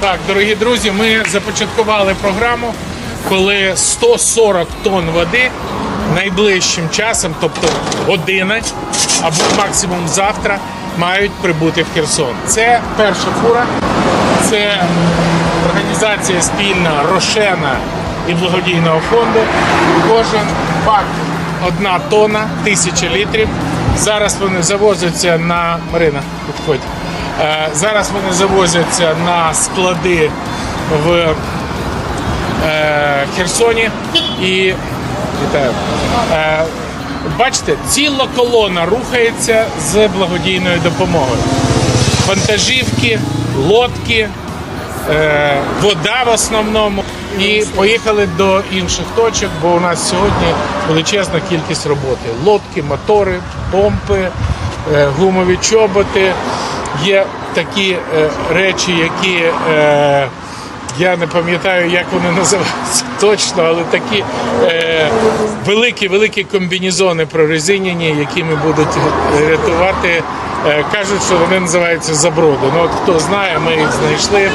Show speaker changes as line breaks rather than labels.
Так, дорогі друзі, ми започаткували програму, коли 140 тонн води найближчим часом, тобто година або максимум завтра, мають прибути в Херсон. Це перша фура, це організація спільна Рошена і благодійного фонду. Кожен бак одна тонна, тисяча літрів. Зараз вони завозяться на Марина, підходь. Е, Зараз вони завозяться на склади в е, Херсоні і вітаю. Е, бачите, ціла колона рухається з благодійною допомогою. Вантажівки, лодки, вода в основному. І поїхали до інших точок, бо у нас сьогодні величезна кількість роботи: лодки, мотори, помпи, гумові чоботи. Є такі е, речі, які е, я не пам'ятаю, як вони називаються точно, але такі е, великі великі комбінезони прорезинені, якими будуть рятувати. Е, кажуть, що вони називаються заброди. Ну от хто знає, ми їх знайшли.